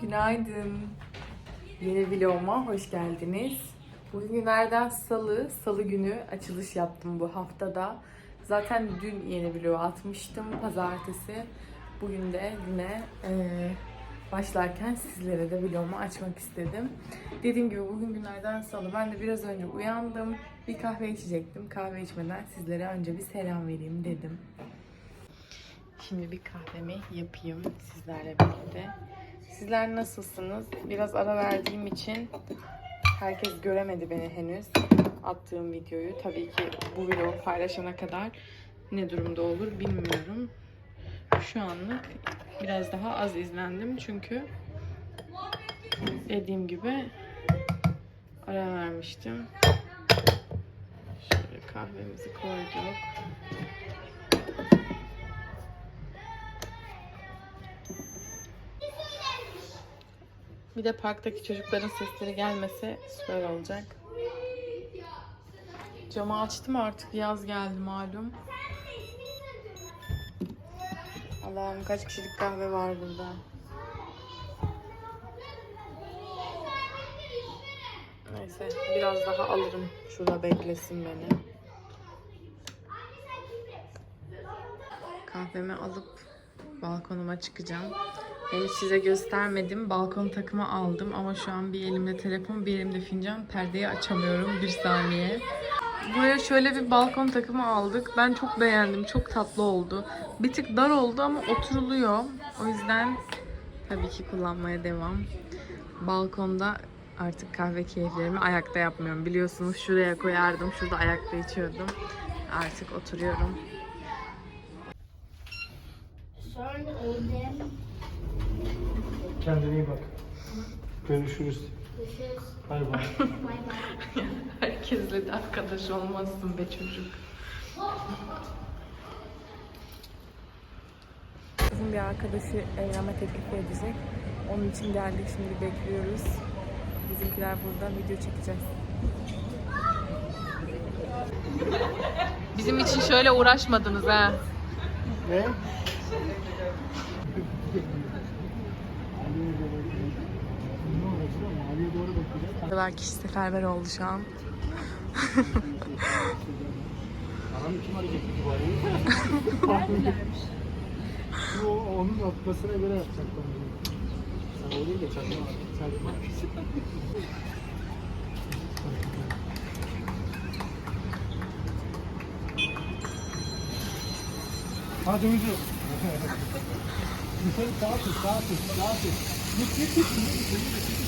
Günaydın. Yeni vloguma hoş geldiniz. Bugün günlerden salı, salı günü açılış yaptım bu haftada. Zaten dün yeni vlog atmıştım, pazartesi. Bugün de yine eee, başlarken sizlere de vlogumu açmak istedim. Dediğim gibi bugün günlerden salı. Ben de biraz önce uyandım. Bir kahve içecektim. Kahve içmeden sizlere önce bir selam vereyim dedim. Şimdi bir kahvemi yapayım sizlerle birlikte. Sizler nasılsınız? Biraz ara verdiğim için herkes göremedi beni henüz. Attığım videoyu. Tabii ki bu vlogu paylaşana kadar ne durumda olur bilmiyorum. Şu anlık biraz daha az izlendim çünkü dediğim gibi ara vermiştim. Şöyle kahvemizi koyduk. Bir de parktaki çocukların sesleri gelmese süper olacak. Camı açtım artık yaz geldi malum. Allah'ım kaç kişilik kahve var burada. Neyse biraz daha alırım. Şurada beklesin beni. Kahvemi alıp balkonuma çıkacağım. Henüz size göstermedim. Balkon takımı aldım ama şu an bir elimde telefon, bir elimde fincan. Perdeyi açamıyorum bir saniye. Buraya şöyle bir balkon takımı aldık. Ben çok beğendim. Çok tatlı oldu. Bir tık dar oldu ama oturuluyor. O yüzden tabii ki kullanmaya devam. Balkonda artık kahve keyiflerimi ayakta yapmıyorum. Biliyorsunuz şuraya koyardım. Şurada ayakta içiyordum. Artık oturuyorum. Sonra. Kendine iyi bak. Görüşürüz. Görüşürüz. Bay bay. Bay bay. Herkesle de arkadaş olmazsın be çocuk. Bizim bir arkadaşı evlenme teklifi edecek. Onun için geldik şimdi bekliyoruz. Bizimkiler burada video çekeceğiz. Bizim için şöyle uğraşmadınız ha. Ne? Maviye doğru bakacağız. Bu kadar kişi seferber oldu şu an. Anam kim arayacak bu bari? Bu onun atmasına göre yapacak bence. Sen o değil de çakma. Çakma. Hadi sağa tut, sağa tut. Git, git, git.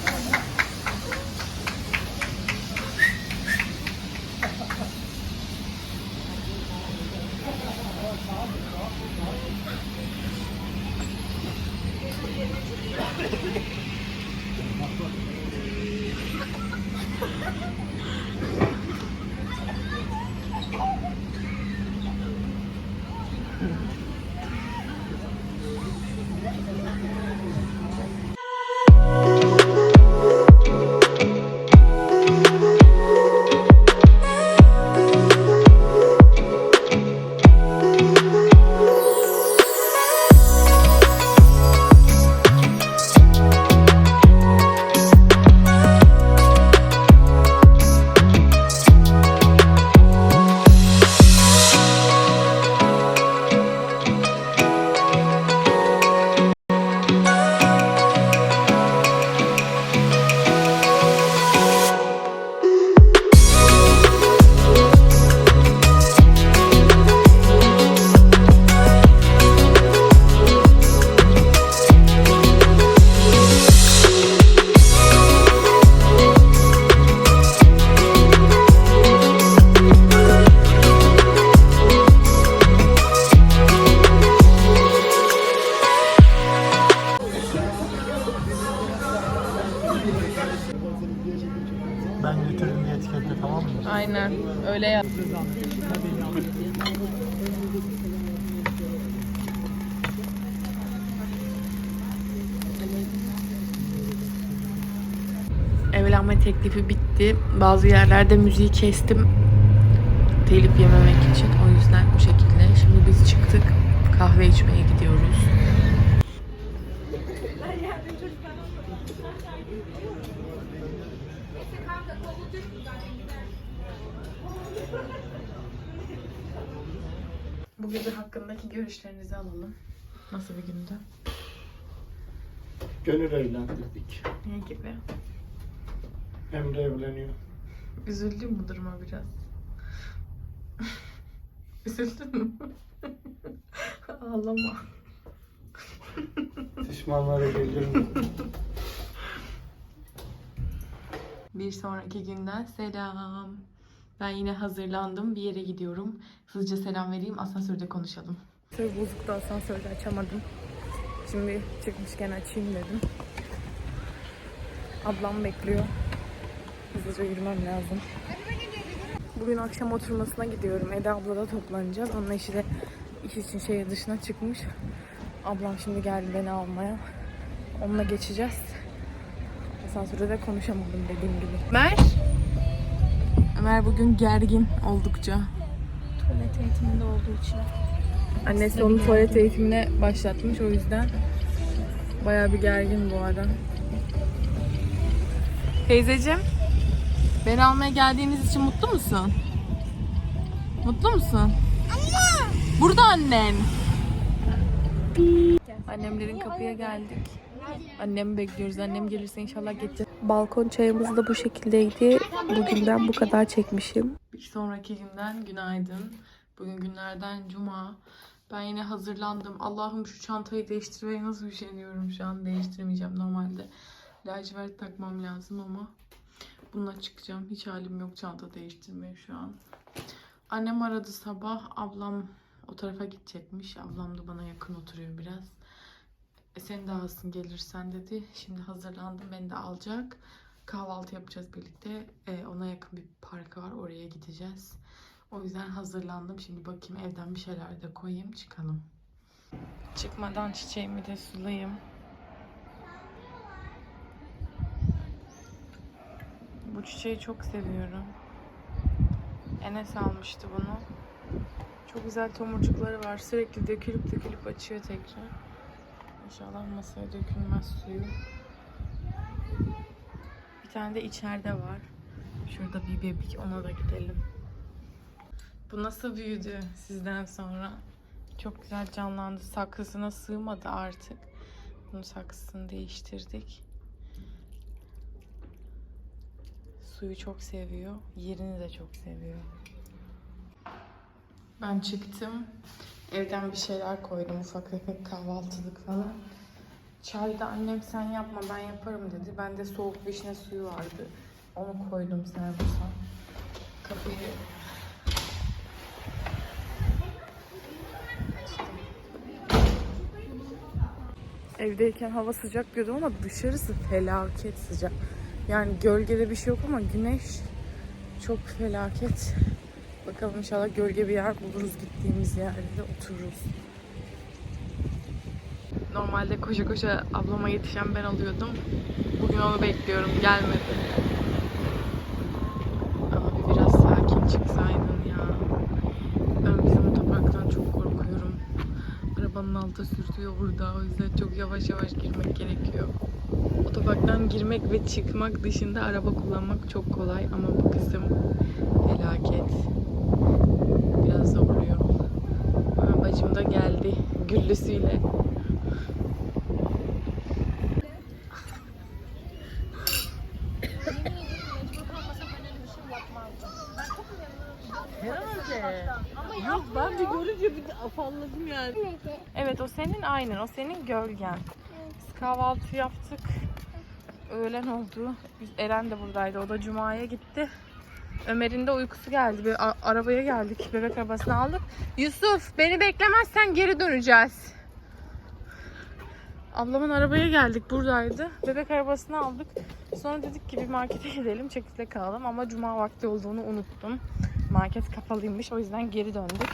Evlenme teklifi bitti. Bazı yerlerde müziği kestim. Telif yememek için. O yüzden bu şekilde. Şimdi biz çıktık. Kahve içmeye gidiyoruz. Bu gece hakkındaki görüşlerinizi alalım. Nasıl bir gündü? Gönül eğlendirdik. Ne gibi? Emre evleniyor. Üzüldün mü duruma biraz? Üzüldün mü? Ağlama. Pişmanlara gelir mi? Bir sonraki günden selam. Ben yine hazırlandım. Bir yere gidiyorum. Hızlıca selam vereyim. Asansörde konuşalım. Asansör bozuktu. Asansörde açamadım. Şimdi çıkmışken açayım dedim. Ablam bekliyor. Hızlıca yürümem lazım. Bugün akşam oturmasına gidiyorum. Eda abla toplanacağız. Onun eşi de iş için şehir dışına çıkmış. Ablam şimdi geldi beni almaya. Onunla geçeceğiz. Asansörde de konuşamadım dediğim gibi. Ömer? Ömer bugün gergin oldukça. Tuvalet eğitiminde olduğu için. Annesi onu tuvalet eğitimine başlatmış o yüzden. Bayağı bir gergin bu ara. Teyzeciğim, beni almaya geldiğiniz için mutlu musun? Mutlu musun? Anne! Burada annen. Annemlerin kapıya geldik. Annemi bekliyoruz. Annem gelirse inşallah getirir. Balkon çayımız da bu şekildeydi. Bugünden bu kadar çekmişim. Bir sonraki günden günaydın. Bugün günlerden cuma. Ben yine hazırlandım. Allah'ım şu çantayı değiştirmeye nasıl üşeniyorum şu an. Değiştirmeyeceğim normalde. Lacivert takmam lazım ama bununla çıkacağım. Hiç halim yok çanta değiştirmeye şu an. Annem aradı sabah. Ablam o tarafa gidecekmiş. Ablam da bana yakın oturuyor biraz. E, seni de alsın gelirsen dedi. Şimdi hazırlandım. Beni de alacak. Kahvaltı yapacağız birlikte. E, ona yakın bir park var. Oraya gideceğiz. O yüzden hazırlandım. Şimdi bakayım evden bir şeyler de koyayım. Çıkalım. Çıkmadan çiçeğimi de sulayayım. Çiçeği çok seviyorum. Enes almıştı bunu. Çok güzel tomurcukları var. Sürekli dökülüp dökülüp açıyor tekrar. İnşallah masaya dökülmez suyu. Bir tane de içeride var. Şurada bir bebek ona da gidelim. Bu nasıl büyüdü sizden sonra? Çok güzel canlandı. Saksısına sığmadı artık. Bunun saksısını değiştirdik. Suyu çok seviyor. Yerini de çok seviyor. Ben çıktım. Evden bir şeyler koydum. Ufak tefek kahvaltılık falan. Çay da annem sen yapma ben yaparım dedi. Bende soğuk vişne suyu vardı. Onu koydum servise. Kapıyı. Evdeyken hava sıcak diyordum ama dışarısı felaket sıcak. Yani gölgede bir şey yok ama güneş çok felaket. Bakalım inşallah gölge bir yer buluruz gittiğimiz yerde otururuz. Normalde koşa koşa ablama yetişen ben alıyordum. Bugün onu bekliyorum. Gelmedi. Abi biraz sakin çıksaydın ya. Ben bizim otoparktan çok korkuyorum. Arabanın altı sürtüyor burada. O yüzden çok yavaş yavaş girmek gerekiyor. Otoparktan girmek ve çıkmak dışında araba kullanmak çok kolay ama bu kısım felaket. Biraz zorluyor. Ama bacım da geldi güllüsüyle. Yok ben de görünce bir afalladım yani. Evet o senin aynen o senin gölgen. Biz kahvaltı yaptık. Öğlen oldu. Eren de buradaydı. O da Cuma'ya gitti. Ömer'in de uykusu geldi. Bir arabaya geldik. Bebek arabasını aldık. Yusuf beni beklemezsen geri döneceğiz. Ablamın arabaya geldik buradaydı. Bebek arabasını aldık. Sonra dedik ki bir markete gidelim çekirdek alalım ama cuma vakti olduğunu unuttum. Market kapalıymış o yüzden geri döndük.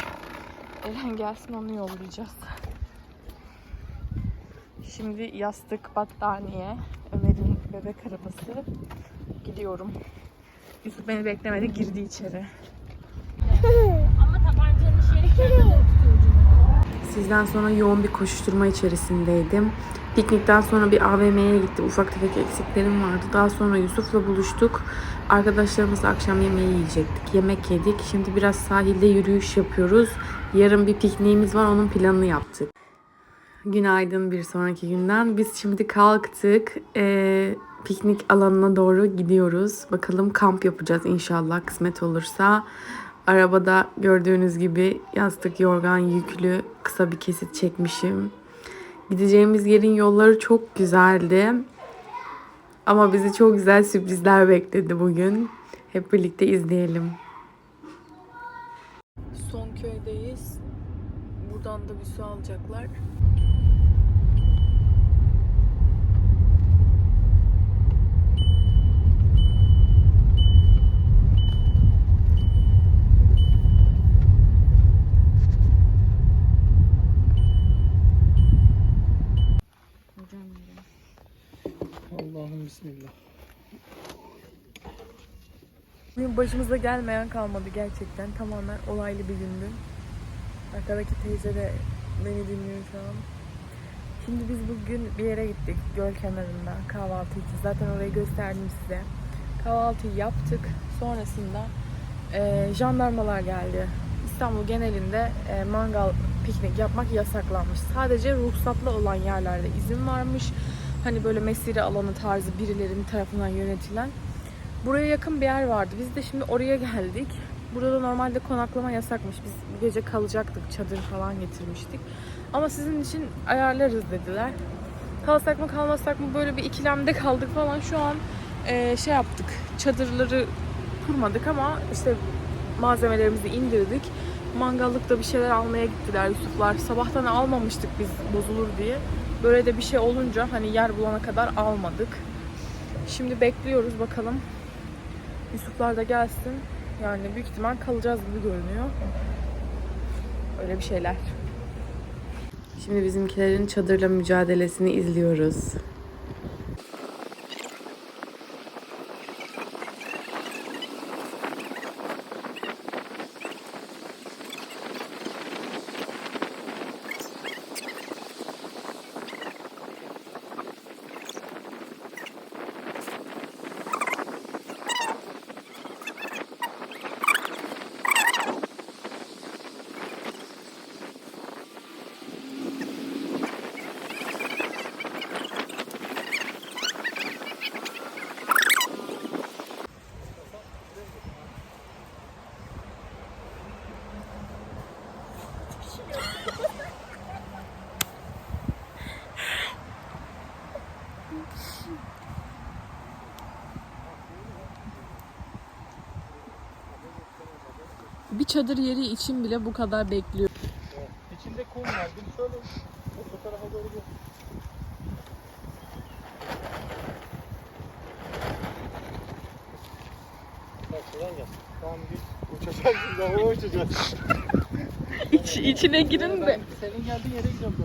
Eren gelsin onu yollayacağız. Şimdi yastık, battaniye, Ömer'in bebek arabası. Gidiyorum. Yusuf beni beklemedi girdi içeri. Ama tabancanın şeyi kendine. Sizden sonra yoğun bir koşuşturma içerisindeydim. Piknikten sonra bir AVM'ye gittim. Ufak tefek eksiklerim vardı. Daha sonra Yusuf'la buluştuk. Arkadaşlarımızla akşam yemeği yiyecektik. Yemek yedik. Şimdi biraz sahilde yürüyüş yapıyoruz. Yarın bir pikniğimiz var. Onun planını yaptık. Günaydın bir sonraki günden. Biz şimdi kalktık. Ee, piknik alanına doğru gidiyoruz. Bakalım kamp yapacağız inşallah kısmet olursa. Arabada gördüğünüz gibi yastık yorgan yüklü kısa bir kesit çekmişim. Gideceğimiz yerin yolları çok güzeldi. Ama bizi çok güzel sürprizler bekledi bugün. Hep birlikte izleyelim. Son köydeyiz. Buradan da bir su alacaklar. Allah'ım bismillah. Bugün başımıza gelmeyen kalmadı gerçekten. Tamamen olaylı bir gündü. Arkadaki teyze de beni dinliyor şu an. Şimdi biz bugün bir yere gittik göl kenarında kahvaltı için. Zaten orayı gösterdim size. Kahvaltıyı yaptık. Sonrasında e, jandarmalar geldi. İstanbul genelinde e, mangal, piknik yapmak yasaklanmış. Sadece ruhsatlı olan yerlerde izin varmış. Hani böyle mesire alanı tarzı birilerinin tarafından yönetilen. Buraya yakın bir yer vardı. Biz de şimdi oraya geldik. Burada da normalde konaklama yasakmış. Biz bu gece kalacaktık. Çadır falan getirmiştik. Ama sizin için ayarlarız dediler. Kalsak mı kalmasak mı böyle bir ikilemde kaldık falan. Şu an eee, şey yaptık. Çadırları kurmadık ama işte malzemelerimizi indirdik. Mangallıkta bir şeyler almaya gittiler Yusuflar. Sabahtan almamıştık biz bozulur diye. Böyle de bir şey olunca hani yer bulana kadar almadık. Şimdi bekliyoruz bakalım. Yusuflar da gelsin. Yani büyük ihtimal kalacağız gibi görünüyor. Öyle bir şeyler. Şimdi bizimkilerin çadırla mücadelesini izliyoruz. Çadır yeri için bile bu kadar bekliyor. İçinde kum var. Bir şöyle o tarafa doğru bir. Tamam biz uçacağız uçacağız. İç, içine girin de. Senin geldiğin yere gidiyorum.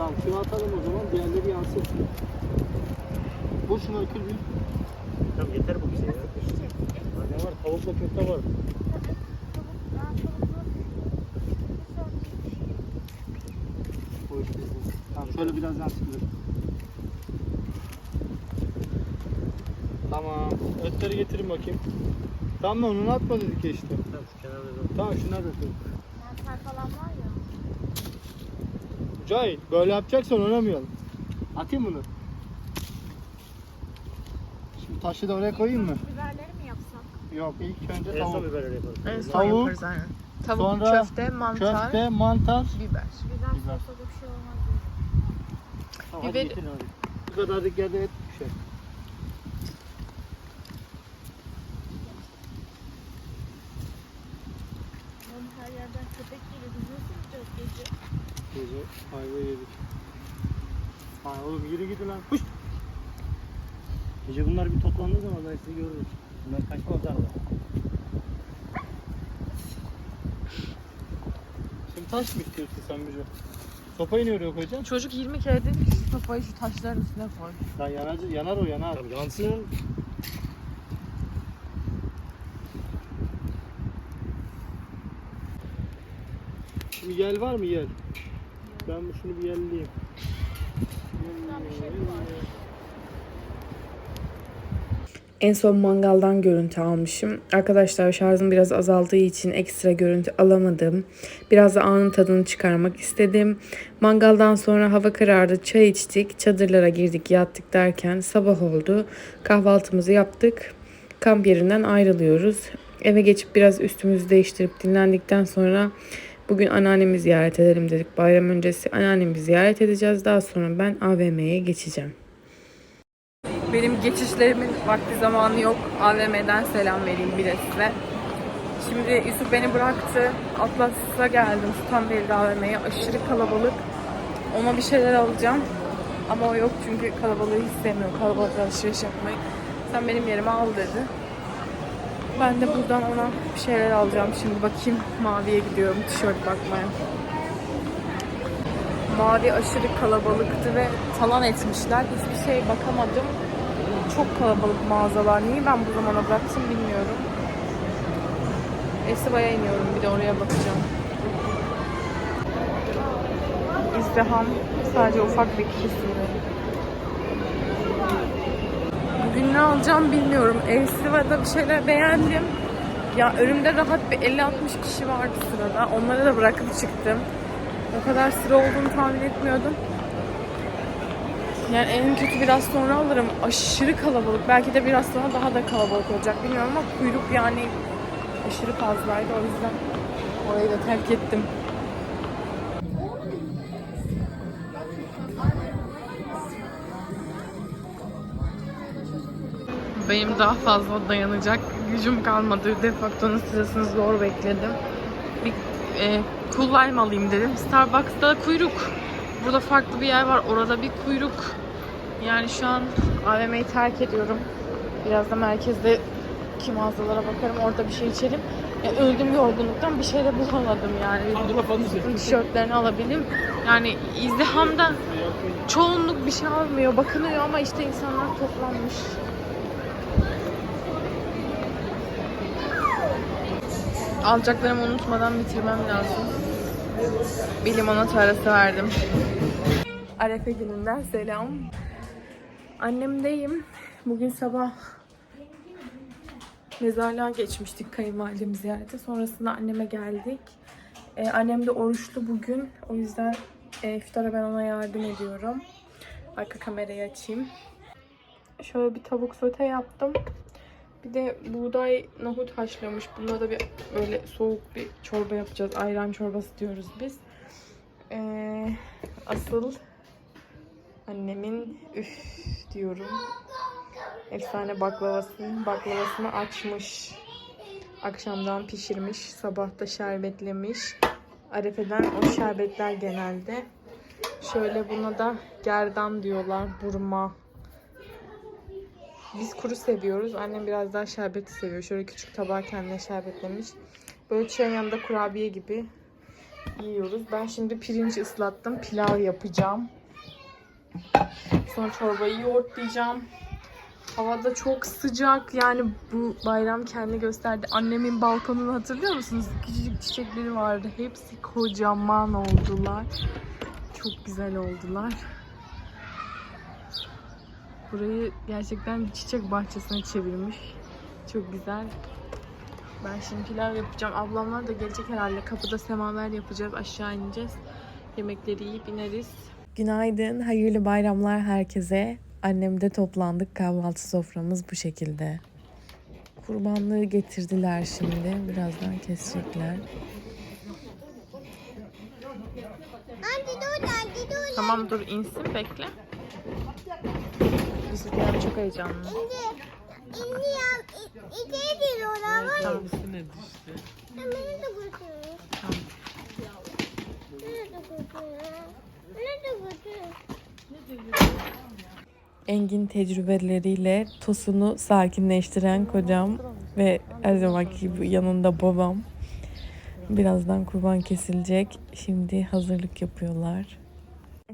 Tamam şunu atalım o zaman diğerleri yansın. Bu şunu ökül bir. Tamam yeter bu bize ya. Ne var? Tavukla köfte var. O iş bizde. Tamam şöyle biraz yansın. Tamam. Ötleri getirin bakayım. Tamam lan onu atma dedik ya işte. Tamam şu kenarda. Tamam şunları da. Mantar falan var ya. Cahit böyle yapacaksan oynamayalım. Atayım bunu. Şimdi taşı da oraya koyayım mı? Biberleri mi yapsak? Yok ilk önce tavuk. En son Tavuk, yaparız aynen. Tavuk, sonra köfte, mantar, Köfte, mantar. biber. Biber, Biber. da bir şey olmaz. Tamam, hadi Biber- getirin hadi. Bu kadarlık yerde et bir şey. Oğlum her yerde Köpek geliyor. Nasıl yapacağız gece? Gece ayva yedik. Ay oğlum yürü gidin lan. Huş! Gece bunlar bir toplandığı zaman ben sizi görürüm. Bunlar kaçmazlar da. Şimdi taş mı istiyorsun sen Müco? Sopayı ne oraya koyacaksın? Çocuk 20 kere dedi ki şu sopayı şu taşların üstüne koy. Lan yanar, yanar o yanar. Yansın. Yel var mı yel? Ben bu şunu bir yelleyeyim. En son mangaldan görüntü almışım. Arkadaşlar şarjım biraz azaldığı için ekstra görüntü alamadım. Biraz da anın tadını çıkarmak istedim. Mangaldan sonra hava karardı, çay içtik, çadırlara girdik, yattık derken sabah oldu. Kahvaltımızı yaptık. Kamp yerinden ayrılıyoruz. Eve geçip biraz üstümüzü değiştirip dinlendikten sonra bugün anneannemi ziyaret edelim dedik. Bayram öncesi anneannemi ziyaret edeceğiz. Daha sonra ben AVM'ye geçeceğim. Benim geçişlerimin vakti zamanı yok. AVM'den selam vereyim bir de. Şimdi Yusuf beni bıraktı. Atlas'a geldim Sultanbeyli AVM'ye. Aşırı kalabalık. Ona bir şeyler alacağım. Ama o yok çünkü kalabalığı hiç sevmiyor. Kalabalık alışveriş yapmayı. Sen benim yerime al dedi. Ben de buradan ona bir şeyler alacağım. Şimdi bakayım maviye gidiyorum tişört bakmaya. Mavi aşırı kalabalıktı ve talan etmişler. Hiçbir şey bakamadım. Çok kalabalık mağazalar. Niye ben bu zamana bıraktım bilmiyorum. Esiva'ya iniyorum bir de oraya bakacağım. İzdiham sadece ufak bir kesimde. Bugün ne alacağım bilmiyorum. Esiva'da bir şeyler beğendim. Ya önümde rahat bir 50-60 kişi vardı sırada. Onları da bırakıp çıktım. O kadar sıra olduğunu tahmin etmiyordum. Yani en kötü biraz sonra alırım. Aşırı kalabalık. Belki de biraz sonra daha da kalabalık olacak bilmiyorum ama kuyruk yani aşırı fazlaydı. O yüzden orayı da terk ettim. Benim daha fazla dayanacak gücüm kalmadı. Defaktonun sırasını zor bekledim. Bir e, cool lime alayım dedim. Starbucks'ta kuyruk. Burada farklı bir yer var. Orada bir kuyruk. Yani şu an AVM'yi terk ediyorum. Biraz da merkezde ki mağazalara bakarım. Orada bir şey içerim. Ya öldüm yorgunluktan bir şey de bulamadım yani. Tişörtlerini alabildim. Yani izdihamda çoğunluk bir şey almıyor. Bakınıyor ama işte insanlar toplanmış. Alacaklarımı unutmadan bitirmem lazım. Bir limonata arası verdim. Arefe gününden selam. Annemdeyim. Bugün sabah mezarlığa geçmiştik kayınvalidemi ziyarete. Sonrasında anneme geldik. Ee, annem de oruçlu bugün. O yüzden e, iftara ben ona yardım ediyorum. Arka kamerayı açayım. Şöyle bir tavuk sote yaptım. Bir de buğday nohut haşlamış. Bunda da bir böyle soğuk bir çorba yapacağız. Ayran çorbası diyoruz biz. Ee, asıl annemin üf diyorum. Efsane baklavasını, baklavasını açmış. Akşamdan pişirmiş. Sabah da şerbetlemiş. Arefe'den o şerbetler genelde. Şöyle buna da gerdan diyorlar. Burma. Biz kuru seviyoruz. Annem biraz daha şerbeti seviyor. Şöyle küçük tabağa kendine şerbetlemiş. Böyle çayın yanında kurabiye gibi yiyoruz. Ben şimdi pirinci ıslattım. Pilav yapacağım. Sonra çorbayı yoğurtlayacağım. Havada çok sıcak. Yani bu bayram kendi gösterdi. Annemin balkonunu hatırlıyor musunuz? Küçücük çiçekleri vardı. Hepsi kocaman oldular. Çok güzel oldular. Burayı gerçekten bir çiçek bahçesine çevirmiş. Çok güzel. Ben şimdi pilav yapacağım. Ablamlar da gelecek herhalde. Kapıda semaver yapacağız. Aşağı ineceğiz. Yemekleri yiyip ineriz. Günaydın. Hayırlı bayramlar herkese. Annemde toplandık. Kahvaltı soframız bu şekilde. Kurbanlığı getirdiler şimdi. Birazdan kesecekler. Tamam dur insin bekle. Bizimkiler çok heyecanlı. İniyorum. İçeri giriyorlar var ya. Tavsi ne düştü? Ben beni de götürün. Tamam. Beni de götürün. Engin tecrübeleriyle Tosun'u sakinleştiren kocam ve her zamanki gibi yanında babam. Birazdan kurban kesilecek. Şimdi hazırlık yapıyorlar.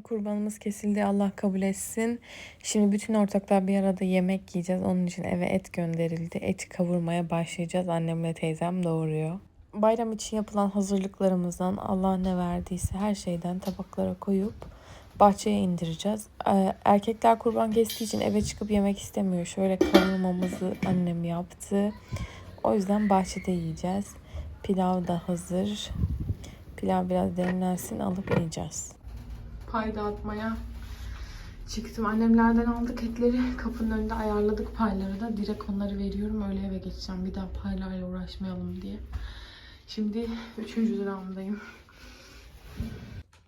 Kurbanımız kesildi. Allah kabul etsin. Şimdi bütün ortaklar bir arada yemek yiyeceğiz. Onun için eve et gönderildi. Eti kavurmaya başlayacağız. Annemle teyzem doğuruyor. Bayram için yapılan hazırlıklarımızdan Allah ne verdiyse her şeyden tabaklara koyup bahçeye indireceğiz. Ee, Erkekler kurban kestiği için eve çıkıp yemek istemiyor. Şöyle kavurmamızı annem yaptı. O yüzden bahçede yiyeceğiz. Pilav da hazır. Pilav biraz demlensin alıp yiyeceğiz. Pay dağıtmaya çıktım. Annemlerden aldık etleri. Kapının önünde ayarladık payları da. Direkt onları veriyorum. Öyle eve geçeceğim. Bir daha paylarla uğraşmayalım diye. Şimdi 3. liramdayım.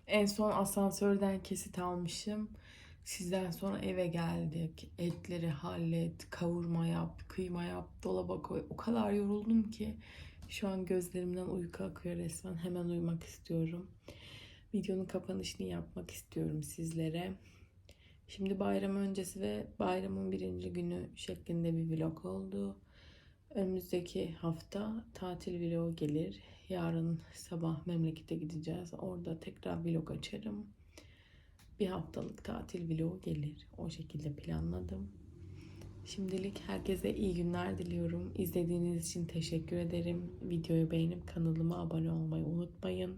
En son asansörden kesit almışım. Sizden sonra eve geldik. Etleri hallet, kavurma yap, kıyma yap, dolaba koy. O kadar yoruldum ki şu an gözlerimden uyku akıyor resmen. Hemen uyumak istiyorum. Videonun kapanışını yapmak istiyorum sizlere. Şimdi bayram öncesi ve bayramın birinci günü şeklinde bir vlog oldu. Önümüzdeki hafta tatil vlogu gelir. Yarın sabah memlekete gideceğiz. Orada tekrar vlog açarım. Bir haftalık tatil vlogu gelir. O şekilde planladım. Şimdilik herkese iyi günler diliyorum. İzlediğiniz için teşekkür ederim. Videoyu beğenip kanalıma abone olmayı unutmayın.